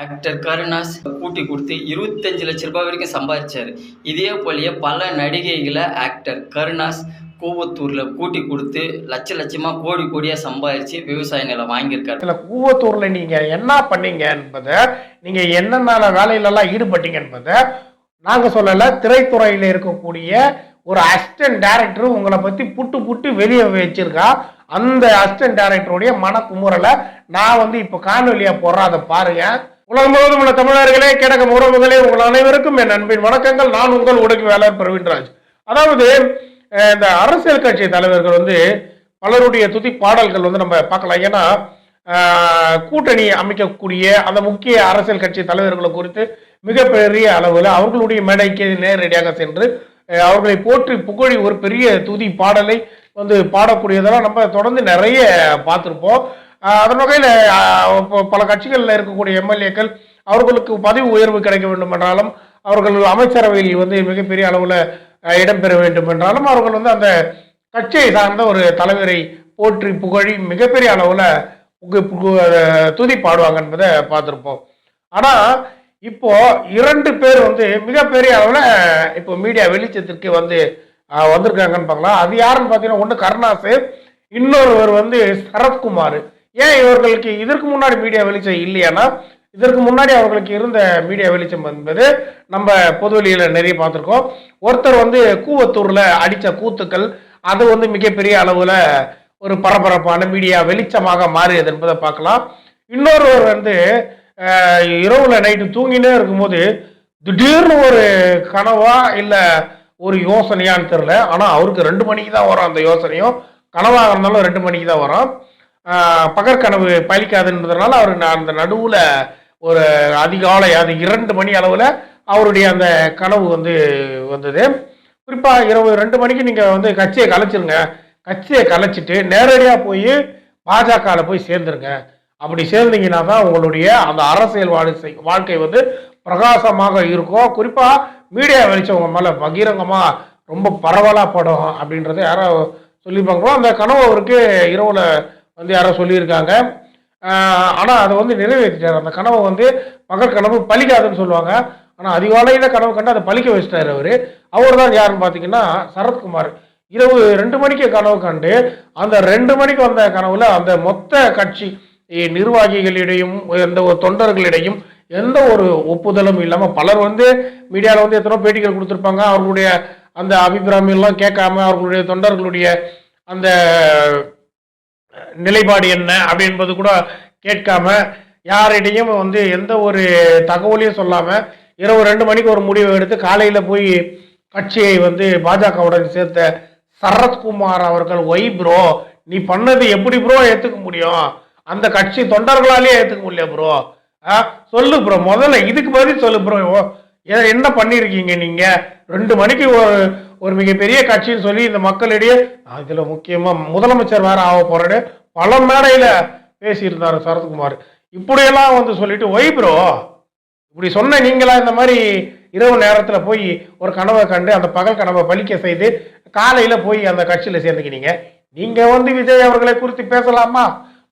Actor Karunas கூட்டி கொடுத்து இருபத்தஞ்சு லட்ச ரூபாய் வரைக்கும் சம்பாதிச்சார். இதே போலயே பல நடிகைகளை ஆக்டர் கருணாஸ் கூவத்தூரில் கூட்டி கொடுத்து லட்ச லட்சமாக கோடி கோடியாக சம்பாதிச்சு விவசாய நிலம் வாங்கியிருக்காரு. இல்லை கூவத்தூரில் நீங்கள் என்ன பண்ணீங்க என்பதை நீங்கள் என்னென்ன வேலையிலலாம் ஈடுபட்டீங்க என்பதை நாங்கள் சொல்லலை. திரைத்துறையில் இருக்கக்கூடிய ஒரு அசிஸ்டன்ட் டேரக்டர் உங்களை பற்றி புட்டு புட்டு வெளியே வச்சிருக்கா. அந்த அசிஸ்டன்ட் டேரக்டருடைய மனக்குமுறலை நான் வந்து இப்போ காணொலியாக போடுறேன் அதை பாருங்க. உலகம் முழுவதும் உள்ள தமிழர்களே கிடக்கும் உறவுகளே உங்கள் அனைவருக்கும் என் அன்பின் வணக்கங்கள். நான் உங்கள் உடல் வேளாளர் பிரவீன்ராஜ். அதாவது இந்த அரசியல் கட்சி தலைவர்கள் வந்து பலருடைய துதி பாடல்கள் வந்து நம்ம பார்க்கலாம். ஏன்னா கூட்டணி அமைக்கக்கூடிய அந்த முக்கிய அரசியல் கட்சி தலைவர்களை குறித்து மிகப்பெரிய அளவில் அவர்களுடைய மேடைக்கு நேரடியாக சென்று அவர்களை போற்றி புகழி ஒரு பெரிய துதி பாடலை வந்து பாடக்கூடியதெல்லாம் நம்ம தொடர்ந்து நிறைய பார்த்துருப்போம். அதன் வகையில் பல கட்சிகளில் இருக்கக்கூடிய எம்எல்ஏக்கள் அவர்களுக்கு பதவி உயர்வு கிடைக்க வேண்டும் என்றாலும் அவர்கள் அமைச்சரவையில் வந்து மிகப்பெரிய அளவில் இடம்பெற வேண்டும் என்றாலும் அவர்கள் வந்து அந்த கட்சியை சார்ந்த ஒரு தலைவரை போற்றி புகழி மிகப்பெரிய அளவில் துதி பாடுவாங்க என்பதை பார்த்துருப்போம். ஆனால் இப்போ இரண்டு பேர் வந்து மிகப்பெரிய அளவில் இப்போ மீடியா வெளிச்சத்திற்கு வந்து வந்திருக்காங்கன்னு பார்க்கலாம். அது யாருன்னு பார்த்தீங்கன்னா ஒன்று கருணாசு இன்னொருவர் வந்து சரத்குமார். ஏன் இவர்களுக்கு இதற்கு முன்னாடி மீடியா வெளிச்சம் இல்லையானா இதற்கு முன்னாடி அவர்களுக்கு இருந்த மீடியா வெளிச்சம் என்பது நம்ம பொதுவெளியில் நிறைய பார்த்துருக்கோம். ஒருத்தர் வந்து கூவத்தூரில் அடித்த கூத்துக்கள் அது வந்து மிகப்பெரிய அளவில் ஒரு பரபரப்பான மீடியா வெளிச்சமாக மாறியது என்பதை பார்க்கலாம். இன்னொருவர் வந்து இரவுல நைட்டு தூங்கினே இருக்கும்போது திடீர்னு ஒரு கனவா இல்லை ஒரு யோசனையான்னு தெரில ஆனால் அவருக்கு ரெண்டு மணிக்கு தான் வரும் அந்த யோசனையும். கனவாக இருந்தாலும் ரெண்டு மணிக்கு தான் வரும். பகற்கனவு பலிக்காதுன்றதுனால அவர் அந்த நடுவில் ஒரு அதிகாலை அது இரண்டு மணி அளவில் அவருடைய அந்த கனவு வந்து வந்தது. குறிப்பாக இரவு ரெண்டு மணிக்கு நீங்கள் வந்து கட்சியை கலைச்சிருங்க. கட்சியை கலைச்சிட்டு நேரடியாக போய் பாஜகவில் போய் சேர்ந்துருங்க. அப்படி சேர்ந்தீங்கன்னா தான் உங்களுடைய அந்த அரசியல் வாழ்க்கை வாழ்க்கை வந்து பிரகாசமாக இருக்கும். குறிப்பாக மீடியா வெளிச்சம் மேலே பகிரங்கமாக ரொம்ப பரவலாக படும் அப்படின்றத யாரோ சொல்லியிருப்பாங்களோ அந்த கனவு அவருக்கு இரவில் வந்து யாரோ சொல்லியிருக்காங்க. ஆனால் அதை வந்து நிறைவேற்றிட்டார். அந்த கனவை வந்து மகர் கனவு பழிக்காதுன்னு சொல்லுவாங்க. ஆனால் அதிகாலையில் கனவு கண்டு அதை பழிக்க வச்சிட்டார் அவர். அவர் தான் யாருன்னு பார்த்தீங்கன்னா சரத்குமார். இரவு ரெண்டு மணிக்கு கனவு கண்டு அந்த ரெண்டு மணிக்கு வந்த கனவுல அந்த மொத்த கட்சி நிர்வாகிகளிடையும் எந்த ஒரு தொண்டர்களிடையும் எந்த ஒரு ஒப்புதலும் இல்லாமல் பலர் வந்து மீடியாவில் வந்து எத்தனை பேட்டிகள் கொடுத்துருப்பாங்க. அவர்களுடைய அந்த அபிப்பிராயம் எல்லாம் கேட்காம அவர்களுடைய தொண்டர்களுடைய அந்த நிலைப்பாடு என்ன அப்படி என்பது கூட கேட்காம யாரிடையும் வந்து எந்த ஒரு தகவலையும் சொல்லாமல் இரவு ரெண்டு மணிக்கு ஒரு முடிவை எடுத்து காலையில் போய் கட்சியை வந்து பாஜகவுடன் சேர்த்த சரத்குமார் அவர்கள் ஒய் ப்ரோ நீ பண்ணது எப்படி ப்ரோ ஏற்றுக்க முடியும். அந்த கட்சி தொண்டர்களாலே ஏற்றுக்க முடியல ப்ரோ சொல்லு ப்ரோ முதல்ல இதுக்கு பதில் சொல்லு ப்ரோ என்ன பண்ணியிருக்கீங்க நீங்கள் ரெண்டு மணிக்கு ஒரு ஒரு மிகப்பெரிய கட்சின்னு சொல்லி இந்த மக்களிடையே அதில் முக்கியமாக முதலமைச்சர் வேறு ஆக போகிறேன்னு பல மேடையில் பேசியிருந்தார் சரத்குமார். இப்படியெல்லாம் வந்து சொல்லிட்டு ஒய் ப்ரோ இப்படி சொன்ன நீங்களா இந்த மாதிரி இரவு நேரத்தில் போய் ஒரு கனவை கண்டு அந்த பகல் கனவை பலிக்க செய்து காலையில் போய் அந்த கட்சியில் சேர்ந்துக்கினீங்க. நீங்கள் வந்து விஜய் அவர்களை குறித்து பேசலாமா?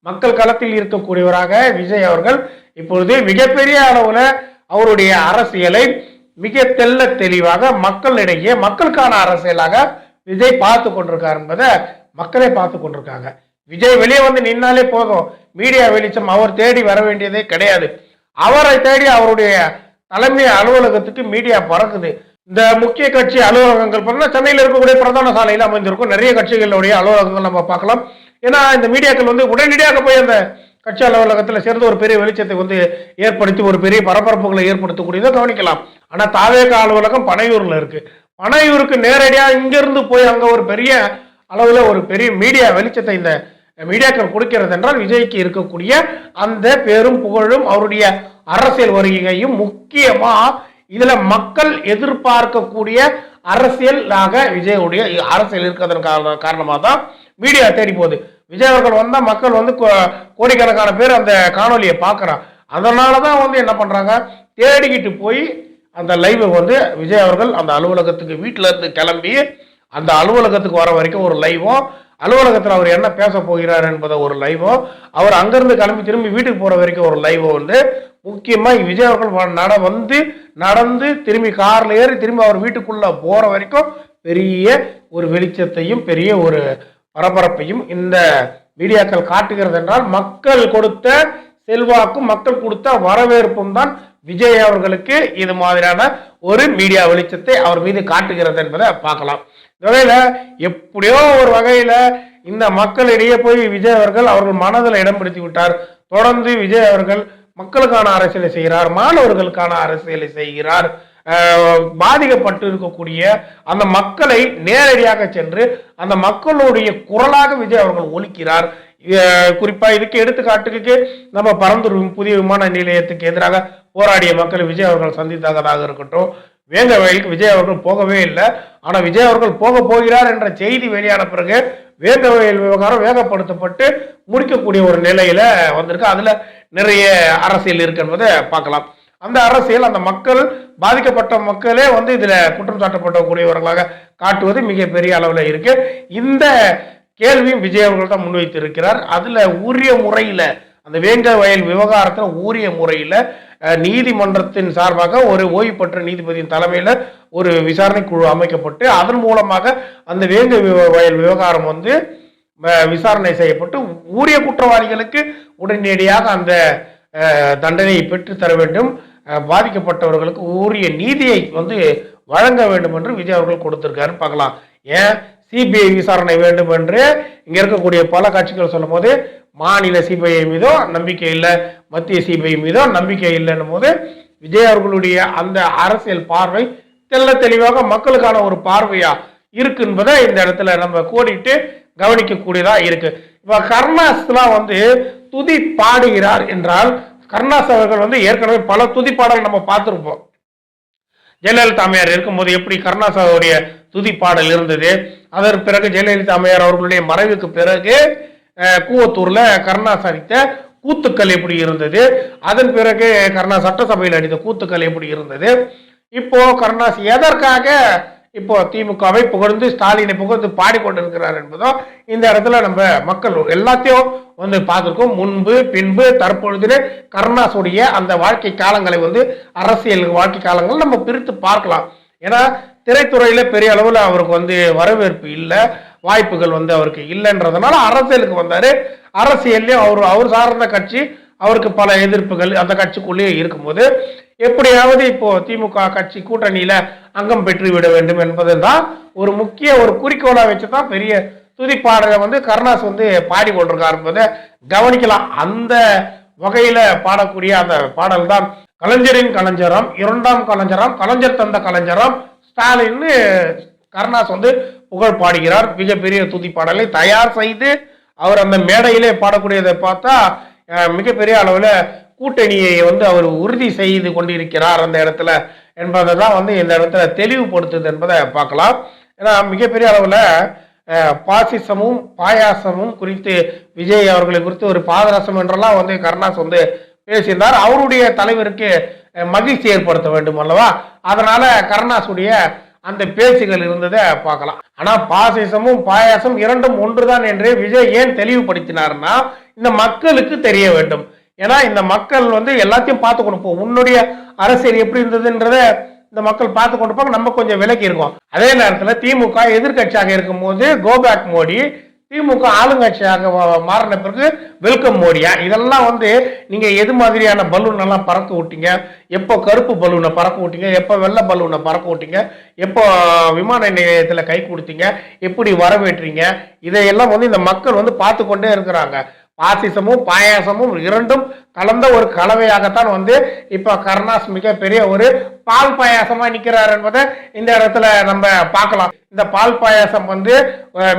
மக்கள் களத்தில் இருக்கக்கூடியவராக விஜய் அவர்கள் இப்பொழுது மிகப்பெரிய அளவில் அவருடைய அரசியலை மிக தெல்ல தெளிவாக மக்களிடையே மக்களுக்கான அரசியலாக விஜய் பார்த்து கொண்டிருக்கார் என்பதை மக்களே பார்த்து கொண்டிருக்காங்க. விஜய் வெளியே வந்து நின்னாலே போதும். மீடியா வெளிச்சம் அவர் தேடி வர வேண்டியதே கிடையாது. அவரை தேடி அவருடைய தலைமை அலுவலகத்துக்கு மீடியா பறக்குது. இந்த முக்கிய கட்சி அலுவலகங்கள் பார்த்தீங்கன்னா சென்னையில் இருக்கக்கூடிய பிரதான சாலையில் அமைந்திருக்கும். நிறைய கட்சிகளுடைய அலுவலகங்கள் நம்ம பார்க்கலாம். ஏன்னா இந்த மீடியாக்கள் வந்து உடனடியாக போய் அந்த கட்சி அலுவலகத்தில் சேர்ந்து ஒரு பெரிய வெளிச்சத்தை வந்து ஏற்படுத்தி ஒரு பெரிய பரபரப்புகளை ஏற்படுத்தக்கூடியதை கவனிக்கலாம். ஆனால் தாவேக அலுவலகம் பனையூரில் இருக்குது பனையூருக்கு நேரடியாக இங்கேருந்து போய் அங்கே ஒரு பெரிய அளவில் ஒரு பெரிய மீடியா வெளிச்சத்தை இந்த மீடியாக்கள் கொடுக்கிறது என்றால் விஜய்க்கு இருக்கக்கூடிய அந்த பேரும் புகழும் அவருடைய அரசியல் வருகையும் முக்கியமா இதுல மக்கள் எதிர்பார்க்கக்கூடிய அரசியலாக விஜயுடைய அரசியல் இருக்கிறதன் காரண காரணமாக தான் மீடியா தேடி போகுது. விஜய் அவர்கள் வந்தால் மக்கள் வந்து கோ- கோடிக்கணக்கான பேர் அந்த காணொலியை பார்க்குறான் அதனால தான் வந்து என்ன பண்ணுறாங்க தேடிக்கிட்டு போய் அந்த லைவை வந்து விஜய் அவர்கள் அந்த அலுவலகத்துக்கு வீட்டில் இருந்து கிளம்பி அந்த அலுவலகத்துக்கு வர வரைக்கும் ஒரு லைவும் அலுவலகத்தில் அவர் என்ன பேச போகிறார் என்பதை ஒரு லைவோ அவர் அங்கேருந்து கிளம்பி திரும்பி வீட்டுக்கு போகிற வரைக்கும் ஒரு லைவோ வந்து முக்கியமாக விஜய் அவர்கள் நட வந்து நடந்து திரும்பி காரில் ஏறி திரும்பி அவர் வீட்டுக்குள்ளே போகிற வரைக்கும் பெரிய ஒரு வெளிச்சத்தையும் பெரிய ஒரு பரபரப்பையும் இந்த மீடியாக்கள் காட்டுகிறது என்றால் மக்கள் கொடுத்த செல்வாக்கும் மக்கள் கொடுத்த வரவேற்பும் தான் விஜய் அவர்களுக்கு இது மாதிரியான ஒரு மீடியா வெளிச்சத்தை அவர் மீது காட்டுகிறது என்பதை பார்க்கலாம். இந்த வகையில் எப்படியோ ஒரு வகையில் இந்த மக்களிடையே போய் விஜய் அவர்கள் அவர்கள் மனதில் இடம் பிடித்து விட்டார். தொடர்ந்து விஜய் அவர்கள் மக்களுக்கான அரசியலை செய்கிறார் மாணவர்களுக்கான அரசியலை செய்கிறார். பாதிக்கப்பட்டு இருக்கக்கூடிய அந்த மக்களை நேரடியாக சென்று அந்த மக்களுடைய குரலாக விஜய் அவர்கள் ஒலிக்கிறார். குறிப்பாக இதுக்கு எடுத்துக்காட்டுக்கு நம்ம பரந்தூர் புதிய விமான நிலையத்துக்கு எதிராக போராடிய மக்களை விஜய் அவர்கள் சந்தித்ததாக இருக்கட்டும் வேங்க வயலுக்கு விஜய் அவர்கள் போகவே இல்லை. ஆனால் விஜய் அவர்கள் போக போகிறார் என்ற செய்தி வெளியான பிறகு வேங்க வயல் விவகாரம் வேகப்படுத்தப்பட்டு முடிக்கக்கூடிய ஒரு நிலையில வந்திருக்கு. அதுல நிறைய அரசியல் இருக்கு என்பதை பார்க்கலாம். அந்த அரசியல் அந்த மக்கள் பாதிக்கப்பட்ட மக்களே வந்து இதுல குற்றம் சாட்டப்படக்கூடியவர்களாக காட்டுவது மிகப்பெரிய அளவில் இருக்கு. இந்த கேள்வியும் விஜய் அவர்கள் தான் முன்வைத்திருக்கிறார். அதுல உரிய முறையில அந்த வேங்க வயல் விவகாரத்தில் ஊரிய முறையில் நீதிமன்றத்தின் சார்பாக ஒரு ஓய்வு பெற்ற நீதிபதியின் தலைமையில் ஒரு விசாரணை குழு அமைக்கப்பட்டு அதன் மூலமாக அந்த வேங்க விவ- வயல் விவகாரம் வந்து விசாரணை செய்யப்பட்டு ஊரிய குற்றவாளிகளுக்கு உடனடியாக அந்த தண்டனையை பெற்று தர வேண்டும் பாதிக்கப்பட்டவர்களுக்கு உரிய நீதியை வந்து வழங்க வேண்டும் என்று விஜய் அவர்கள் கொடுத்திருக்காரு பார்க்கலாம். ஏன்? சிபிஐ விசாரணை வேண்டும் என்று இங்க இருக்கக்கூடிய பல கட்சிகள் சொல்லும் போது மாநில சிபிஐ மீதோ நம்பிக்கை இல்லை மத்திய சிபிஐ மீதோ நம்பிக்கை இல்லைன்னும் போது விஜய் அவர்களுடைய அந்த அரசியல் பார்வை தெள்ள தெளிவாக மக்களுக்கான ஒரு பார்வையா இருக்கு என்பதை இந்த இடத்துல நம்ம கோடிட்டு கவனிக்கக்கூடியதா இருக்கு. இப்ப கருணாஸ்லாம் வந்து துதி பாடுகிறார் என்றால் கருணாஸ் அவர்கள் வந்து ஏற்கனவே பல துதி பாடல் நம்ம பார்த்திருப்போம். ஜெயலலிதா அம்மையார் இருக்கும்போது எப்படி கருணாசாவுடைய துதி பாடல் இருந்தது அதற்கு பிறகு ஜெயலலிதா அம்மையார் அவர்களுடைய மறைவுக்கு பிறகு கூவத்தூர்ல கருணாஸ் அடித்த கூத்துக்கள் எப்படி இருந்தது? அதன் பிறகு கர்ணா சட்டசபையில் அடித்த கூத்துக்கள் எப்படி இருந்தது? இப்போ கருணாஸ் எதற்காக இப்போ திமுகவை புகழ்ந்து ஸ்டாலினை புகழ்ந்து பாடிக்கொண்டிருக்கிறார் என்பதும் இந்த இடத்துல நம்ம மக்கள் எல்லாத்தையும் வந்து பார்த்துருக்கோம். முன்பு பின்பு தற்பொழுது கருணாசுடைய அந்த வாழ்க்கை காலங்களை வந்து அரசியல் வாழ்க்கை காலங்கள் நம்ம பிரித்து பார்க்கலாம். ஏன்னா திரைத்துறையில் பெரிய அளவில் அவருக்கு வந்து வரவேற்பு இல்லை. வாய்ப்புகள் வந்து அவருக்கு இல்லைன்றதுனால அரசியலுக்கு வந்தார். அரசியல்லையும் அவர் அவர் சார்ந்த கட்சி அவருக்கு பல எதிர்ப்புகள் அந்த கட்சிக்குள்ளேயே இருக்கும்போது எப்படியாவது இப்போ திமுக கட்சி கூட்டணியில அங்கம் பெற்று விட வேண்டும் என்பது தான் ஒரு முக்கிய ஒரு குறிக்கோளா வச்சுதான் பெரிய துதிப்பாடலை வந்து கருணாஸ் வந்து பாடி கொண்டிருக்கார் என்பதை கவனிக்கலாம். அந்த வகையில பாடக்கூடிய அந்த பாடல் தான் கலைஞரின் கலைஞரம் இரண்டாம் கலைஞரம் கலைஞர் தந்த கலைஞரம் ஸ்டாலின் கருணாஸ் வந்து புகழ் பாடுகிறார். மிகப்பெரிய துதி பாடலை தயார் செய்து அவர் அந்த மேடையிலே பாடக்கூடியதை பார்த்தா மிகப்பெரிய அளவில் கூட்டணியை வந்து அவர் உறுதி செய்து கொண்டிருக்கிறார் அந்த இடத்துல என்பதை தான் வந்து இந்த இடத்துல தெளிவுபடுத்துது என்பதை பார்க்கலாம். ஏன்னா மிகப்பெரிய அளவில் பாசிசமும் பாயாசமும் குறித்து விஜய் அவர்களை குறித்து ஒரு பாதரசம் என்றெல்லாம் வந்து கருணாஸ் வந்து பேசியிருந்தார். அவருடைய தலைவருக்கு மகிழ்ச்சி ஏற்படுத்த வேண்டும் அல்லவா? அதனால கருணாசுடைய அந்த பேச்சுகள் இருந்ததை பார்க்கலாம். ஆனா பாசிசமும் பாயாசம் இரண்டும் ஒன்றுதான் என்று விஜய் ஏன் தெளிவுபடுத்தினார்னா இந்த மக்களுக்கு தெரிய வேண்டும். ஏன்னா இந்த மக்கள் வந்து எல்லாத்தையும் பார்த்து கொடுப்போம் உன்னுடைய அரசியல் எப்படி இருந்ததுன்றத இந்த மக்கள் பார்த்து கொண்டு போக நம்ம கொஞ்சம் விலக்கி இருக்கோம். அதே நேரத்தில் திமுக எதிர்க்கட்சியாக இருக்கும்போது கோபேக் மோடி திமுக ஆளுங்கட்சியாக அங்கே மாறின பிறகு வெல்கம் மோடியா? இதெல்லாம் வந்து நீங்கள் எது மாதிரியான பலூன் எல்லாம் பறக்க விட்டீங்க? எப்போ கருப்பு பலூனை பறக்க விட்டீங்க? எப்போ வெள்ளை பலூனை பறக்க விட்டீங்க? எப்போ விமான நிலையத்தில் கை கொடுத்தீங்க? எப்படி வரவேற்றீங்க? இதையெல்லாம் வந்து இந்த மக்கள் வந்து பார்த்து கொண்டே இருக்கிறாங்க. பாசிசமும் பாயாசமும் இரண்டும் கலந்த ஒரு கலவையாகத்தான் வந்து இப்போ கருணாஸ் மிகப்பெரிய ஒரு பால் பாயாசமா நிற்கிறார் என்பதை இந்த இடத்துல நம்ம பார்க்கலாம். இந்த பால் பாயாசம் வந்து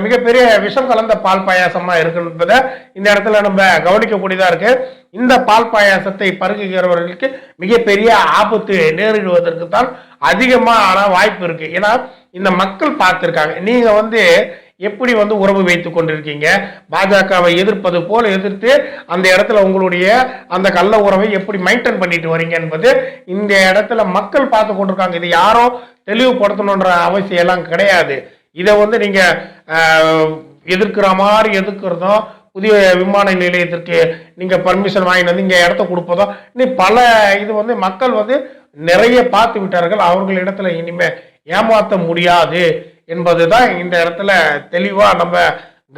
மிகப்பெரிய விஷம் கலந்த பால் பாயாசமா இருக்கு என்பதை இந்த இடத்துல நம்ம கவனிக்கக்கூடியதா இருக்கு. இந்த பால் பாயாசத்தை பருகுகிறவர்களுக்கு மிகப்பெரிய ஆபத்து நேரிடுவதற்கு தான் அதிகமான வாய்ப்பு இருக்கு. ஏன்னா இந்த மக்கள் பார்த்துருக்காங்க. நீங்க வந்து எப்படி வந்து உறவு வைத்து கொண்டிருக்கீங்க? பாஜகவை எதிர்ப்பது போல எதிர்த்து அந்த இடத்துல உங்களுடைய அந்த கள்ள உறவை எப்படி மெயின்டைன் பண்ணிட்டு வரீங்க என்பது இந்த இடத்துல மக்கள் பார்த்து கொண்டிருக்காங்க. இது யாரோ தெளிவுபடுத்தணுன்ற அவசியம் எல்லாம் கிடையாது. இதை வந்து நீங்க எதிர்க்கிற மாதிரி எதிர்க்கிறதும் புதிய விமான நிலையத்திற்கு நீங்க பர்மிஷன் வாங்கிட்டு வந்து இங்க இடத்த கொடுப்பதோ இனி பல இது வந்து மக்கள் வந்து நிறைய பார்த்து விட்டார்கள். அவர்கள் இடத்துல இனிமே ஏமாற்ற முடியாது. என்பதுதான் இந்த இடத்துல தெளிவாக நம்ம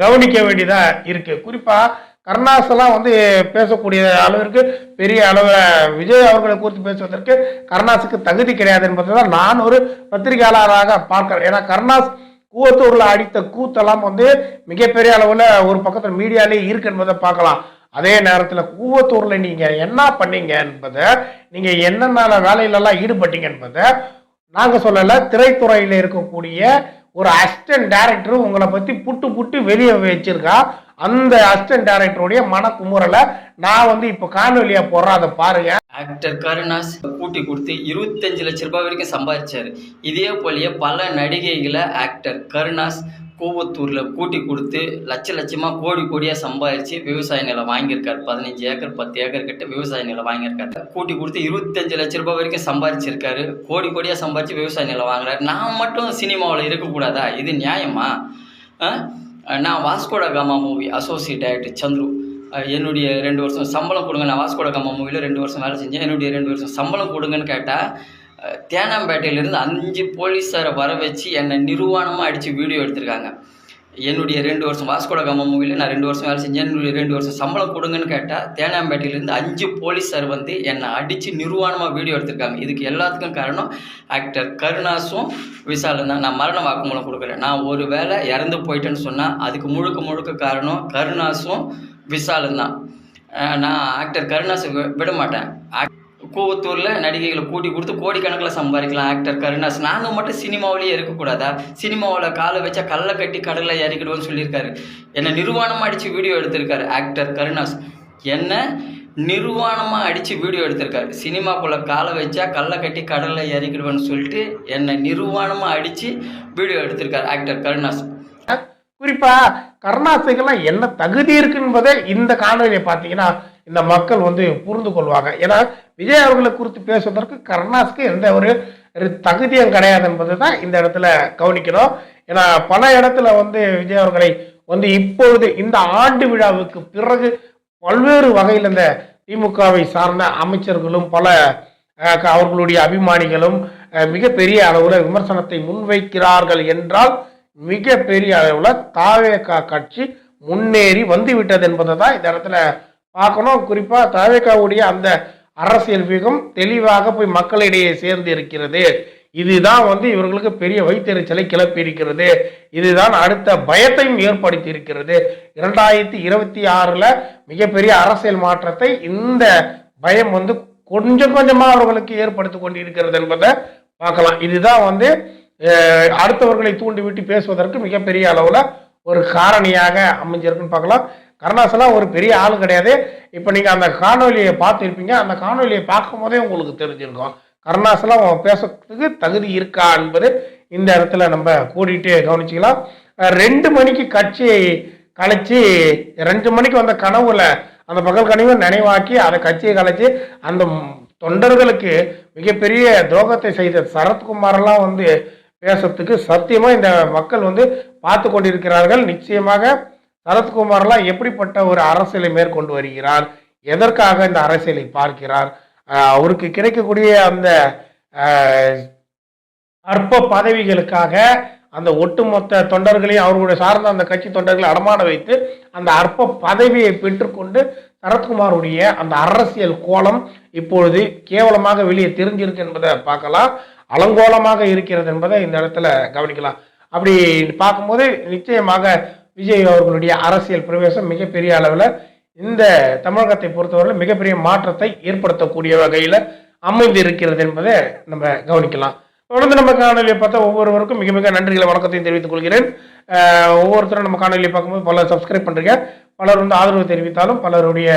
கவனிக்க வேண்டியதாக இருக்குது குறிப்பாக கருணாசெல்லாம் வந்து பேசக்கூடிய அளவிற்கு பெரிய அளவில் விஜய் அவர்களை குறித்து பேசுவதற்கு கருணாஸுக்கு தகுதி கிடையாது என்பதுதான் நான் ஒரு பத்திரிகையாளராக பார்க்கிறேன். ஏன்னா கருணாஸ் கூவத்தூரில் அடித்த கூத்தெல்லாம் வந்து மிகப்பெரிய அளவில் ஒரு பக்கத்தில் மீடியாலே இருக்கு என்பதை பார்க்கலாம். அதே நேரத்தில் கூவத்தூரில் நீங்கள் என்ன பண்ணீங்க என்பதை நீங்கள் என்னென்ன வேலையிலெல்லாம் ஈடுபட்டீங்க என்பதை நாங்கள் சொல்லலை திரைத்துறையில் இருக்கக்கூடிய ஒரு அசிஸ்டன்ட் டேரக்டர் உங்களை பற்றி புட்டு புட்டு வெளியே வச்சிருக்கா. அந்த அசிஸ்டன்ட் டேரக்டருடைய மனக்குமுறலை நான் வந்து இப்போ காணொலியாக போடுறேன் அதை பாருங்க. ஆக்டர் கருணாஸ் கூட்டி கொடுத்து இருபத்தஞ்சு லட்ச ரூபாய் வரைக்கும் சம்பாதிச்சாரு. இதே போலயே பல நடிகைகளை ஆக்டர் கருணாஸ் கூவத்தூரில் கூட்டி கொடுத்து லட்ச லட்சமாக கோடி கோடியாக சம்பாதிச்சு விவசாய நிலம் வாங்கியிருக்காரு. பதினஞ்சு ஏக்கர் பத்து ஏக்கர் கிட்ட விவசாய நிலம் வாங்கியிருக்காரு. கூட்டி கொடுத்து இருபத்தஞ்சு லட்ச ரூபாய் வரைக்கும் சம்பாதிச்சிருக்காரு கோடி கோடியாக சம்பாதிச்சு விவசாய நிலம் வாங்குறாரு. நான் மட்டும் சினிமாவில் இருக்கக்கூடாதா? இது நியாயமா? நான் வாஸ்கோட காமா மூவி அசோசியேட் ஆகிட்டு சந்துரு. என்னுடைய ரெண்டு வருஷம் சம்பளம் கொடுங்க. நான் வாஸ்கோட காமா மூவியில் ரெண்டு வருஷம் வேலை செஞ்சேன். என்னுடைய ரெண்டு வருஷம் சம்பளம் கொடுங்கன்னு கேட்டால் தேனாம்பேட்டையிலேருந்து அஞ்சு போலீஸாரை வர வச்சு என்னை நிர்வாணமாக அடித்து வீடியோ எடுத்திருக்காங்க. என்னுடைய ரெண்டு வருஷம் வாஸ்கோட கம்ம மூவியில் நான் ரெண்டு வருஷம் வேலை செஞ்சேன். என்னுடைய ரெண்டு வருஷம் சம்பளம் கொடுங்கன்னு கேட்டால் தேனாம்பேட்டையிலேருந்து அஞ்சு போலீஸார் வந்து என்னை அடித்து நிர்வாணமாக வீடியோ எடுத்திருக்காங்க. இதுக்கு எல்லாத்துக்கும் காரணம் ஆக்டர் கருணாஸும் விசாலும் தான். நான் மரண வாக்குமூலம் கொடுக்குறேன் நான் ஒரு வேளை இறந்து போயிட்டேன்னு சொன்னால் அதுக்கு முழுக்க முழுக்க காரணம் கருணாஸும் விசாலும் தான். நான் ஆக்டர் கருணாஸை வி- விட மாட்டேன். ஆக்ட் கூவத்தூரில் நடிகைகளை கூட்டி கொடுத்து கோடிக்கணக்கில் சம்பாதிக்கலாம். ஆக்டர் கருணாஸ் நாங்கள் மட்டும் சினிமாவிலேயே இருக்கக்கூடாதா? சினிமாவில் காலை வச்சா கல்லை கட்டி கடலில் இறக்கிடுவோம்னு சொல்லியிருக்காரு. என்னை நிர்வாணமாக அடித்து வீடியோ எடுத்திருக்காரு ஆக்டர் கருணாஸ். என்ன நிர்வாணமாக அடித்து வீடியோ எடுத்திருக்காரு. சினிமாக்குள்ளே காலை வச்சா கல்லை கட்டி கடலில் இறக்கிடுவேன்னு சொல்லிட்டு என்னை நிர்வாணமாக அடித்து வீடியோ எடுத்திருக்காரு ஆக்டர் கருணாஸ். குறிப்பா கருணாசுக்கெல்லாம் என்ன தகுதி இருக்குன்றதே இந்த காணொலியை பார்த்தீங்கன்னா இந்த மக்கள் வந்து புரிந்து கொள்வாங்க. ஏன்னா விஜய் அவர்களை குறித்து பேசுவதற்கு கருணாஸ்க்கு எந்த ஒரு தகுதியும் கிடையாது என்பது தான் இந்த இடத்துல கவனிக்கணும் ஏன்னா பல இடத்துல வந்து விஜய் அவர்களை வந்து இப்பொழுது இந்த ஆண்டு விழாவுக்கு பிறகு பல்வேறு வகையில் இந்த திமுகவை சார்ந்த அமைச்சர்களும் பல க- அவர்களுடைய அபிமானிகளும் மிகப்பெரிய அளவில் விமர்சனத்தை முன்வைக்கிறார்கள் என்றால் மிகப்பெரிய அளவில் தாவேகா கட்சி முன்னேறி வந்துவிட்டது என்பதை தான் இந்த இடத்துல பார்க்கணும். குறிப்பாக தாவேகாவுடைய அந்த அரசியல் வேகம் தெளிவாக போய் மக்களிடையே சேர்ந்து இருக்கிறது இதுதான் வந்து இவர்களுக்கு பெரிய வைத்தறிச்சலை கிளப்பி இருக்கிறது இதுதான் அடுத்த பயத்தையும் ஏற்படுத்தி இருக்கிறது இரண்டாயிரத்தி இருபத்தி ஆறுல மிகப்பெரிய அரசியல் மாற்றத்தை இந்த பயம் வந்து கொஞ்சம் கொஞ்சமா அவர்களுக்கு ஏற்படுத்தி கொண்டிருக்கிறது என்பதை பார்க்கலாம். இதுதான் வந்து அடுத்தவர்களை தூண்டிவிட்டு பேசுவதற்கு மிகப்பெரிய அளவுல ஒரு காரணியாக அமைஞ்சிருக்குன்னு பார்க்கலாம். கருணாசலாம் ஒரு பெரிய ஆள் கிடையாது. இப்போ நீங்கள் அந்த காணொலியை பார்த்துருப்பீங்க. அந்த காணொலியை பார்க்கும் போதே உங்களுக்கு தெரிஞ்சிருக்கும். கருணாசலம் அவன் பேசுறதுக்கு தகுதி இருக்கா என்பது இந்த இடத்துல நம்ம கூட்டிகிட்டு கவனிச்சிக்கலாம். ரெண்டு மணிக்கு கட்சி கலைச்சி ரெண்டு மணிக்கு வந்த கனவுல அந்த பகல் கனவை நினைவாக்கி அதை கட்சியை கலைச்சி அந்த தொண்டர்களுக்கு மிகப்பெரிய துரோகத்தை செய்த சரத்குமாரெல்லாம் வந்து பேசுறதுக்கு சத்தியமா இந்த மக்கள் வந்து பார்த்து கொண்டிருக்கிறார்கள். நிச்சயமாக சரத்குமார்லாம் எப்படிப்பட்ட ஒரு அரசியலை மேற்கொண்டு வருகிறார்? எதற்காக இந்த அரசியலை பார்க்கிறார்? அவருக்கு கிடைக்கக்கூடிய அந்த அற்ப பதவிகளுக்காக அந்த ஒட்டுமொத்த தொண்டர்களையும் அவர்களுடைய சார்ந்த அந்த கட்சி தொண்டர்களை அடமான வைத்து அந்த அற்ப பதவியை பெற்றுக்கொண்டு சரத்குமாருடைய அந்த அரசியல் கோலம் இப்பொழுது கேவலமாக வெளியே தெரிஞ்சிருக்கு என்பதை பார்க்கலாம். அலங்கோலமாக இருக்கிறது என்பதை இந்த இடத்துல கவனிக்கலாம். அப்படி பார்க்கும்போது நிச்சயமாக விஜய் அவர்களுடைய அரசியல் பிரவேசம் மிகப்பெரிய அளவில் இந்த தமிழகத்தை பொறுத்தவரையில் மிகப்பெரிய மாற்றத்தை ஏற்படுத்தக்கூடிய வகையில் அமைந்து இருக்கிறது என்பதை நம்ம கவனிக்கலாம். தொடர்ந்து நம்ம காணொலியை பார்த்தா ஒவ்வொருவருக்கும் மிக மிக நன்றிகளை வணக்கத்தையும் தெரிவித்துக் கொள்கிறேன். ஒவ்வொருத்தரும் நம்ம காணொலியை பார்க்கும்போது பலர் சப்ஸ்கிரைப் பண்ணுறீங்க பலர் வந்து ஆதரவு தெரிவித்தாலும் பலருடைய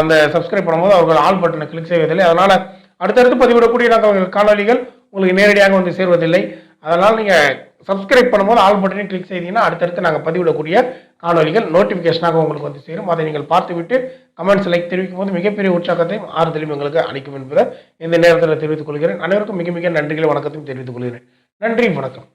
அந்த சப்ஸ்கிரைப் பண்ணும்போது அவர்கள் ஆல் பட்டனை கிளிக் செய்வதில்லை. அதனால் அடுத்தடுத்து பதிவிடக்கூடிய நாங்கள் காணொலிகள் உங்களுக்கு நேரடியாக வந்து சேர்வதில்லை. அதனால் நீங்கள் சப்ஸ்கிரைப் பண்ணும்போது ஆல் பட்டனையும் கிளிக் செய்தீங்கன்னா அடுத்தடுத்து நாங்கள் பதிவிடக்கூடிய காணொலிகள் நோட்டிஃபிகேஷனாக உங்களுக்கு வந்து சேரும். அதை நீங்கள் பார்த்துவிட்டு கமெண்ட்ஸ் லைக் தெரிவிக்கும் போது மிகப்பெரிய உற்சாகத்தையும் ஆறுதலையும் எங்களுக்கு அளிக்கும் என்பதை இந்த நேரத்தில் தெரிவித்துக் கொள்கிறேன். அனைவருக்கும் மிக மிக நன்றிகளை வணக்கத்தையும் தெரிவித்துக் கொள்கிறேன். நன்றி வணக்கம்.